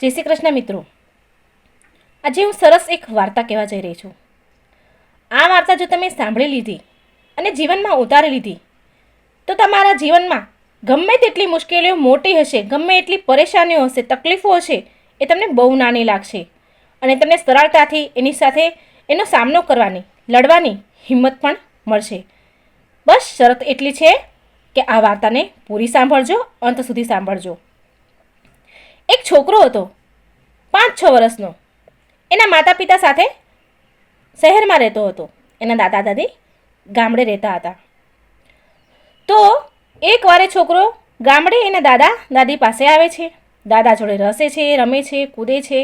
જય શ્રી કૃષ્ણ મિત્રો. આજે હું સરસ એક વાર્તા કહેવા જઈ રહી છું. આ વાર્તા જો તમે સાંભળી લીધી અને જીવનમાં ઉતારી લીધી, તો તમારા જીવનમાં ગમે તેટલી મુશ્કેલીઓ મોટી હશે, ગમે એટલી પરેશાનીઓ હશે, તકલીફો હશે, એ તમને બહુ નાની લાગશે. અને તમને સરળતાથી એની સાથે એનો સામનો કરવાની, લડવાની હિંમત પણ મળશે. બસ શરત એટલી છે કે આ વાર્તાને પૂરી સાંભળજો, અંત સુધી સાંભળજો. એક છોકરો હતો, પાંચ છ વર્ષનો. એના માતા પિતા સાથે શહેરમાં રહેતો હતો. એના દાદા દાદી ગામડે રહેતા હતા. તો એકવાર એ છોકરો ગામડે એના દાદા દાદી પાસે આવે છે. દાદા જોડે રસે છે, રમે છે, કૂદે છે,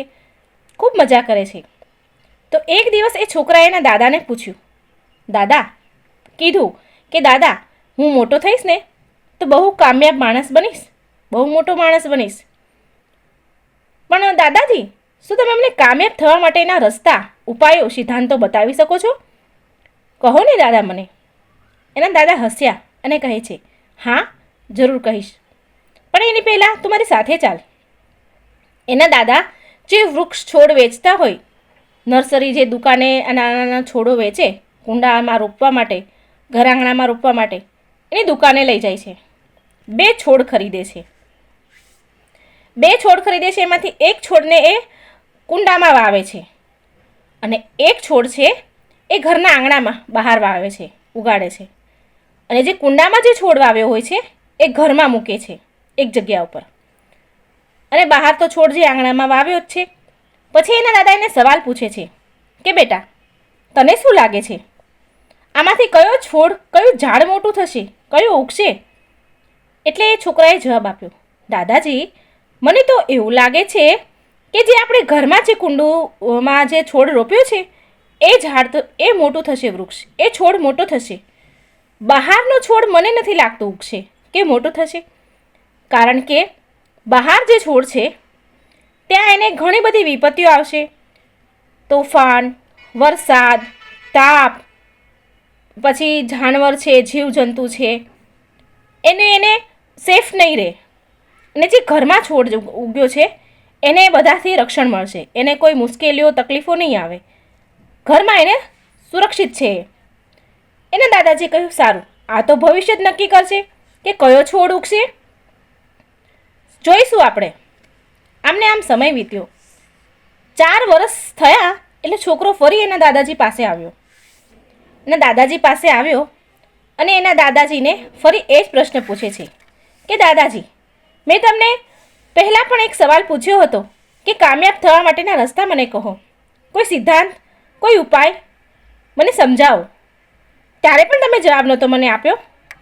ખૂબ મજા કરે છે. તો એક દિવસ એ છોકરાએ એના દાદાને પૂછ્યું, દાદા, કીધું કે દાદા, હું મોટો થઈશ ને, તો બહુ કામયાબ માણસ બનીશ, બહુ મોટો માણસ બનીશ. પણ, દાદાજી, શું તમે અમને કામયાબ થવા માટેના રસ્તા, ઉપાયો, સિદ્ધાંતો બતાવી શકો છો? કહો ને, દાદા મને. એના દાદા હસ્યા અને કહે છે, હા, જરૂર કહીશ. પણ એની પહેલાં તું મારી સાથે ચાલ. એના દાદા જે વૃક્ષ છોડ વેચતા હોય, નર્સરી જે દુકાને નાના નાના છોડો વેચે, કુંડામાં રોપવા માટે ઘર આંગણામાં રોપવા માટે, એની દુકાને લઈ જાય છે. બે છોડ ખરીદે છે. બે છોડ ખરીદે છે, એમાંથી એક છોડને એ કુંડામાં વાવે છે. અને એક છોડ છે, એ ઘરના આંગણામાં બહાર વાવે છે, ઉગાડે છે. અને જે કુંડામાં જે છોડ વાવ્યો હોય છે, એ ઘરમાં મૂકે છે, એક જગ્યા ઉપર. અને બહાર તો છોડ જે આંગણામાં વાવ્યો જ છે. પછી એના દાદા એને સવાલ પૂછે છે કે, બેટા, તને શું લાગે છે? આમાંથી કયો છોડ, કયું ઝાડ મોટું થશે? કયું ઉગશે? એટલે એ છોકરાએ જવાબ આપ્યો, દાદાજી મને તો એવું લાગે છે કે જે આપણે ઘરમાં જે કુંડુમાં જે છોડ રોપ્યો છે, એ ઝાડ તો, એ મોટું થશે વૃક્ષ. એ છોડ મોટો થશે. બહારનો છોડ મને નથી લાગતો ઉગશે કે મોટો થશે. કારણ કે બહાર જે છોડ છે, ત્યાં એને ઘણી બધી વિપત્તિઓ આવશે. તોફાન, વરસાદ, તાપ, પછી જાનવર છે, જીવજંતુ છે. એને એને સેફ નહીં રહે. અને જે ઘરમાં છોડ ઉગ્યો છે, એને બધાથી રક્ષણ મળશે. એને કોઈ મુશ્કેલીઓ, તકલીફો નહીં આવે. ઘરમાં એને સુરક્ષિત છે. એના દાદાજી કહ્યું, સારું, આ તો ભવિષ્ય જ નક્કી કરશે કે કયો છોડ ઉગશે. જોઈશું આપણે. આમને આમ સમય વીત્યો. ચાર વર્ષ થયા એટલે છોકરો ફરી એના દાદાજી પાસે આવ્યો. એના દાદાજી પાસે આવ્યો અને એના દાદાજીને ફરી એ જ પ્રશ્ન પૂછે છે કે, દાદાજી મેં તમને પહેલાં પણ એક સવાલ પૂછ્યો હતો કે કામયાબ થવા માટેના રસ્તા મને કહો. કોઈ સિદ્ધાંત, કોઈ ઉપાય? મને સમજાવો. ત્યારે પણ તમે જવાબ નહોતો મને આપ્યો.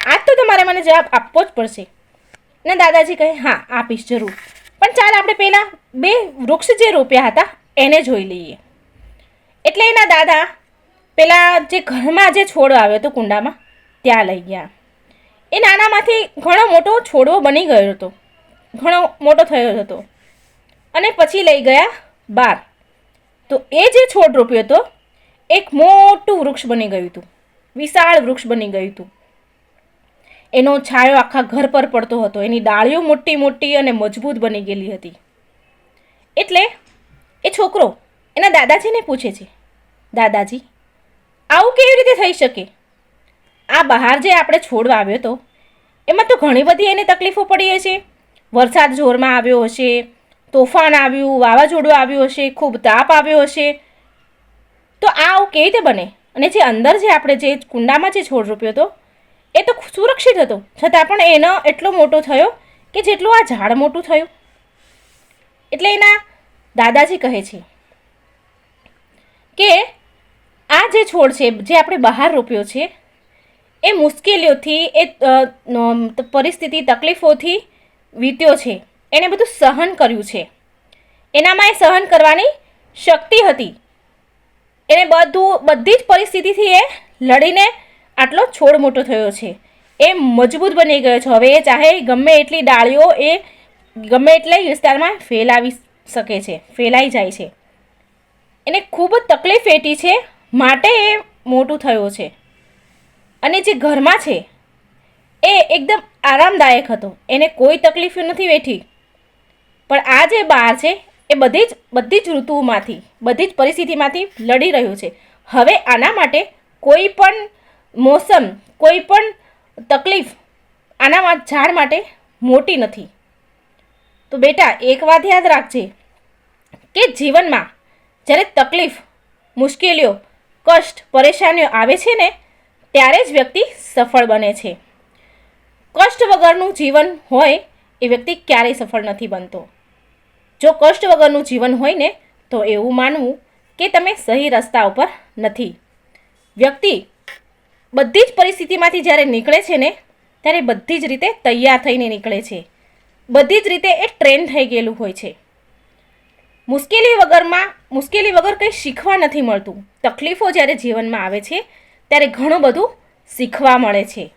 આજ તો તમારે મને જવાબ આપવો જ પડશે. ને, દાદાજી કહે, હા, આપીશ જરૂર. પણ ચાલ, આપણે પહેલાં બે વૃક્ષ જે રોપ્યા હતા, એને જોઈ લઈએ. એટલે એના દાદા પેલા જે ઘરમાં જે છોડ આવ્યો હતો કુંડામાં, ત્યાં લઈ ગયા. એ નાનામાંથી ઘણો મોટો છોડવો બની ગયો હતો. ઘણો મોટો થયો હતો. અને પછી લઈ ગયા બાર. તો એ જે છોડ રોપ્યો હતો, એક મોટું વૃક્ષ બની ગયું હતું. વિશાળ વૃક્ષ બની ગયું હતું. એનો છાયો આખા ઘર પર પડતો હતો. એની ડાળીઓ મોટી મોટી અને મજબૂત બની ગયેલી હતી. એટલે એ છોકરો એના દાદાજીને પૂછે છે, દાદાજી, આવું કેવી રીતે થઈ શકે? આ બહાર જે આપણે છોડ વાવ્યો હતો એમાં તો ઘણી બધી એને તકલીફો પડી હશે. વરસાદ જોરમાં આવ્યો હશે, તોફાન આવ્યું, વાવાઝોડું આવ્યું હશે, ખૂબ તાપ આવ્યો હશે. તો આ આવું કેવી રીતે બને? અને જે અંદર જે આપણે જે કુંડામાં જે છોડ રોપ્યો હતો, એ તો સુરક્ષિત હતો. છતાં પણ એનો એટલો મોટો થયો કે જેટલું આ ઝાડ મોટું થયું. એટલે એના દાદાજી કહે છે કે આ જે છોડ છે, જે આપણે બહાર રોપ્યો છે, એ મુશ્કેલીઓથી, એ પરિસ્થિતિ, તકલીફોથી વીત્યો છે. એણે બધું સહન કર્યું છે. એનામાં એ સહન કરવાની શક્તિ હતી. એને બધું, બધી જ પરિસ્થિતિથી એ લડીને આટલો છોડ મોટો થયો છે. એ મજબૂત બની ગયો છે. હવે એ ચાહે ગમે એટલી ડાળીઓ એ ગમે એટલા વિસ્તારમાં ફેલાવી શકે છે, ફેલાઈ જાય છે. એને ખૂબ જ તકલીફ વેઠી છે. માટે એ મોટું થયો છે. અને જે ઘરમાં છે એ એકદમ આરામદાયક હતો. એને કોઈ તકલીફ નથી વેઠી. પણ આ જે બહાર છે, એ બધી જ બધી જ ઋતુઓમાંથી બધી જ પરિસ્થિતિમાંથી લડી રહ્યું છે. હવે આના માટે કોઈ પણ મોસમ, કોઈ પણ તકલીફ આના ઝાડ માટે મોટી નથી. તો બેટા, એક વાત યાદ રાખજે કે જીવનમાં જ્યારે તકલીફ, મુશ્કેલીઓ, કષ્ટ, પરેશાનીઓ આવે છે ને, ત્યારે જ વ્યક્તિ સફળ બને છે. કષ્ટ વગરનું જીવન હોય એ વ્યક્તિ ક્યારેય સફળ નથી બનતો. જો કષ્ટ વગરનું જીવન હોય ને, તો એવું માનવું કે તમે સહી રસ્તા ઉપર નથી. વ્યક્તિ બધી જ પરિસ્થિતિમાંથી જ્યારે નીકળે છે ને, ત્યારે બધી જ રીતે તૈયાર થઈને નીકળે છે. બધી જ રીતે એ ટ્રેન થઈ ગયેલું હોય છે. મુશ્કેલી વગરમાં, મુશ્કેલી વગર કંઈ શીખવા નથી મળતું. તકલીફો જ્યારે જીવનમાં આવે છે, ત્યારે ઘણું બધું શીખવા મળે છે.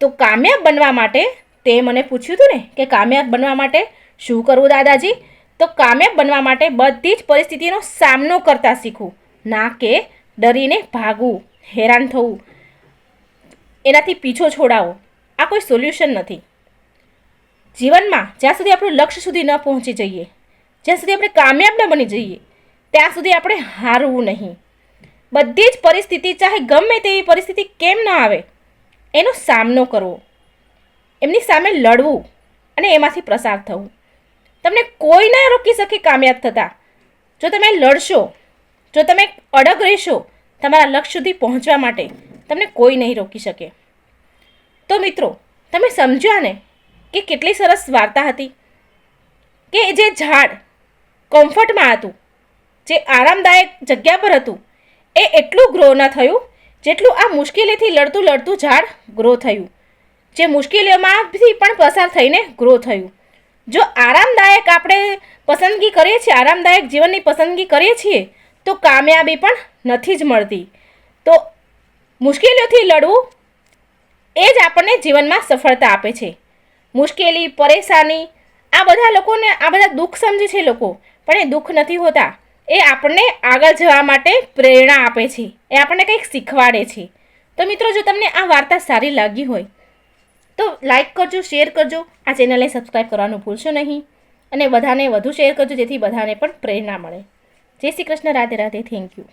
તો કામયાબ બનવા માટે તે મને પૂછ્યું હતું ને કે કામયાબ બનવા માટે શું કરવું દાદાજી? તો કામયાબ બનવા માટે બધી જ પરિસ્થિતિનો સામનો કરતા શીખવું, ના કે ડરીને ભાગવું, હેરાન થવું, એનાથી પીછો છોડાવો. આ કોઈ સોલ્યુશન નથી. જીવનમાં જ્યાં સુધી આપણું લક્ષ્ય સુધી ન પહોંચી જઈએ, જ્યાં સુધી આપણે કામયાબ ન બની જઈએ, ત્યાં સુધી આપણે હારવું નહીં. બધી જ પરિસ્થિતિ, ચાહે ગમે તેવી પરિસ્થિતિ કેમ ન આવે એનો સામનો કરવો. એમની સામે લડવું અને એમાંથી પ્રસાર થવું. તમને કોઈ ના રોકી શકે કામયાબ થતા. જો તમે લડશો, જો તમે અડગ રહેશો તમારા લક્ષ્ય સુધી પહોંચવા માટે, તમને કોઈ નહીં રોકી શકે. તો મિત્રો, તમે સમજ્યા ને કે કેટલી સરસ વાર્તા હતી? કે જે ઝાડ કમ્ફર્ટમાં હતું, જે આરામદાયક જગ્યા પર હતું, એ એટલું ગ્રો ન થયું જેટલું આ મુશ્કેલીથી લડતું લડતું ઝાડ ગ્રો થયું. જે મુશ્કેલીઓમાંથી પણ પસાર થઈને ગ્રો થયું. જો આરામદાયક આપણે પસંદગી કરીએ છીએ, આરામદાયક જીવનની પસંદગી કરીએ છીએ, તો કામયાબી પણ નથી જ મળતી. તો મુશ્કેલીઓથી લડવું એ જ આપણને જીવનમાં સફળતા આપે છે. મુશ્કેલી, પરેશાની, આ બધા લોકોને, આ બધા દુઃખ સમજે છે લોકો, પણ એ દુઃખ નથી હોતા. એ આપણને આગળ જવા માટે પ્રેરણા આપે છે. એ આપણને કંઈક શીખવાડે છે. તો મિત્રો, જો તમને આ વાર્તા સારી લાગી હોય, તો લાઈક કરજો, શેર કરજો. આ ચેનલને સબસ્ક્રાઈબ કરવાનું ભૂલશો નહીં. અને બધાને વધુ શેર કરજો, જેથી બધાને પણ પ્રેરણા મળે. જય શ્રી કૃષ્ણ, રાધે રાધે. Thank you.